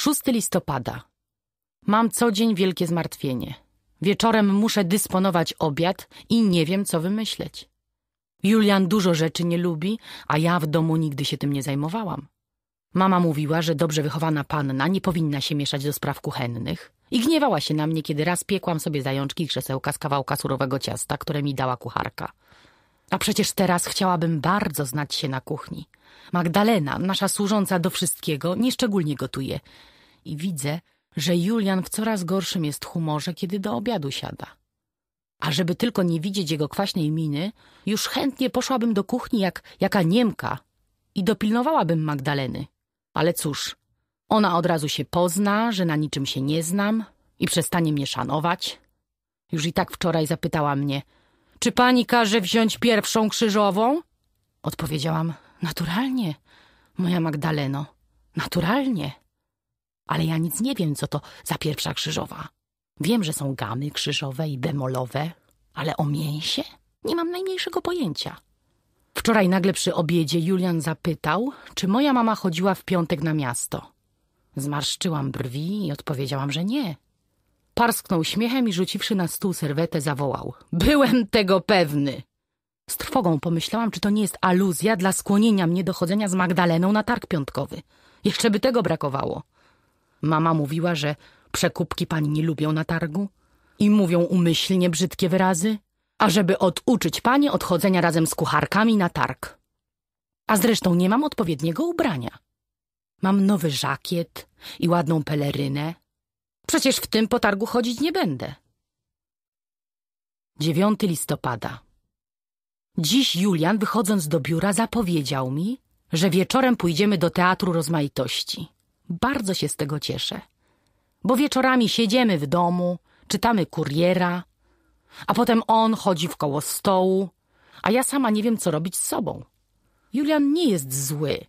6 listopada. Mam co dzień wielkie zmartwienie. Wieczorem muszę dysponować obiad i nie wiem, co wymyśleć. Julian dużo rzeczy nie lubi, a ja w domu nigdy się tym nie zajmowałam. Mama mówiła, że dobrze wychowana panna nie powinna się mieszać do spraw kuchennych i gniewała się na mnie, kiedy raz piekłam sobie zajączki krzesełka z kawałka surowego ciasta, które mi dała kucharka. A przecież teraz chciałabym bardzo znać się na kuchni. Magdalena, nasza służąca do wszystkiego, nieszczególnie gotuje. I widzę, że Julian w coraz gorszym jest humorze, kiedy do obiadu siada. A żeby tylko nie widzieć jego kwaśnej miny, już chętnie poszłabym do kuchni jak jaka Niemka i dopilnowałabym Magdaleny. Ale cóż, ona od razu się pozna, że na niczym się nie znam i przestanie mnie szanować. Już i tak wczoraj zapytała mnie, czy pani każe wziąć pierwszą krzyżową? Odpowiedziałam, naturalnie, moja Magdaleno, naturalnie. Ale ja nic nie wiem, co to za pierwsza krzyżowa. Wiem, że są gamy krzyżowe i bemolowe, ale o mięsie nie mam najmniejszego pojęcia. Wczoraj nagle przy obiedzie Julian zapytał, czy moja mama chodziła w piątek na miasto. Zmarszczyłam brwi i odpowiedziałam, że nie. Parsknął śmiechem i rzuciwszy na stół serwetę zawołał. Byłem tego pewny. Z trwogą pomyślałam, czy to nie jest aluzja dla skłonienia mnie do chodzenia z Magdaleną na targ piątkowy. Jeszcze by tego brakowało. Mama mówiła, że przekupki pani nie lubią na targu i mówią umyślnie brzydkie wyrazy, ażeby oduczyć panie od chodzenia razem z kucharkami na targ. A zresztą nie mam odpowiedniego ubrania. Mam nowy żakiet i ładną pelerynę. Przecież w tym potargu chodzić nie będę. 9 listopada. Dziś Julian, wychodząc do biura, zapowiedział mi, że wieczorem pójdziemy do Teatru Rozmaitości. Bardzo się z tego cieszę, bo wieczorami siedzimy w domu, czytamy kuriera, a potem on chodzi w koło stołu, a ja sama nie wiem, co robić z sobą. Julian nie jest zły,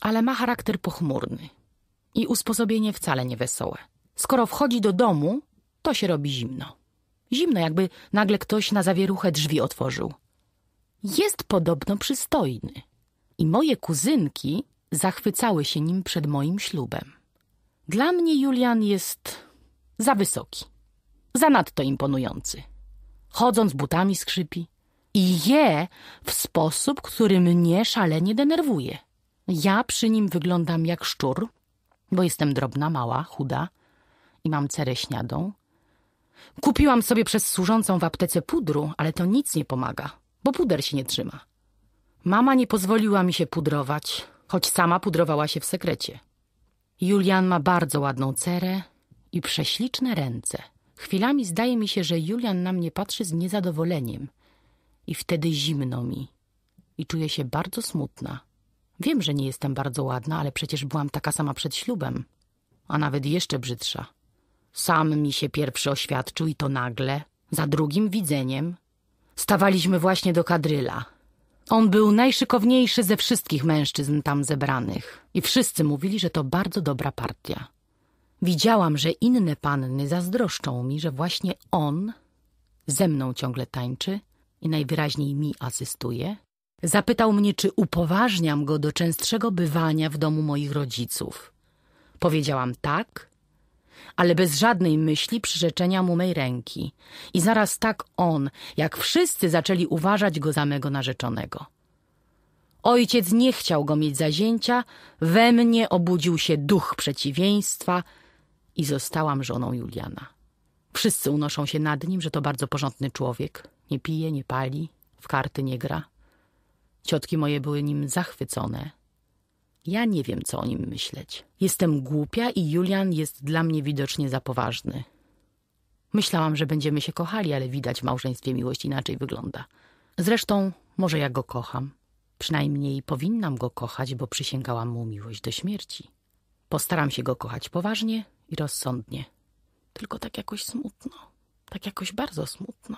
ale ma charakter pochmurny i usposobienie wcale nie wesołe. Skoro wchodzi do domu, to się robi zimno. Zimno, jakby nagle ktoś na zawieruchę drzwi otworzył. Jest podobno przystojny. I moje kuzynki zachwycały się nim przed moim ślubem. Dla mnie Julian jest za wysoki, zanadto imponujący. Chodząc butami skrzypi i je w sposób, który mnie szalenie denerwuje. Ja przy nim wyglądam jak szczur, bo jestem drobna, mała, chuda i mam cerę śniadą. Kupiłam sobie przez służącą w aptece pudru, ale to nic nie pomaga, bo puder się nie trzyma. Mama nie pozwoliła mi się pudrować, choć sama pudrowała się w sekrecie. Julian ma bardzo ładną cerę i prześliczne ręce. Chwilami zdaje mi się, że Julian na mnie patrzy z niezadowoleniem i wtedy zimno mi i czuję się bardzo smutna. Wiem, że nie jestem bardzo ładna, ale przecież byłam taka sama przed ślubem, a nawet jeszcze brzydsza. Sam mi się pierwszy oświadczył i to nagle, za drugim widzeniem. Stawaliśmy właśnie do kadryla. On był najszykowniejszy ze wszystkich mężczyzn tam zebranych i wszyscy mówili, że to bardzo dobra partia. Widziałam, że inne panny zazdroszczą mi, że właśnie on ze mną ciągle tańczy i najwyraźniej mi asystuje. Zapytał mnie, czy upoważniam go do częstszego bywania w domu moich rodziców. Powiedziałam tak, ale bez żadnej myśli przyrzeczenia mu mej ręki. I zaraz tak on, jak wszyscy zaczęli uważać go za mego narzeczonego. Ojciec nie chciał go mieć za zięcia, we mnie obudził się duch przeciwieństwa i zostałam żoną Juliana. Wszyscy unoszą się nad nim, że to bardzo porządny człowiek. Nie pije, nie pali, w karty nie gra. Ciotki moje były nim zachwycone. Ja nie wiem, co o nim myśleć. Jestem głupia i Julian jest dla mnie widocznie za poważny. Myślałam, że będziemy się kochali, ale widać w małżeństwie miłość inaczej wygląda. Zresztą, może ja go kocham. Przynajmniej powinnam go kochać, bo przysięgałam mu miłość do śmierci. Postaram się go kochać poważnie i rozsądnie. Tylko tak jakoś smutno. Tak jakoś bardzo smutno.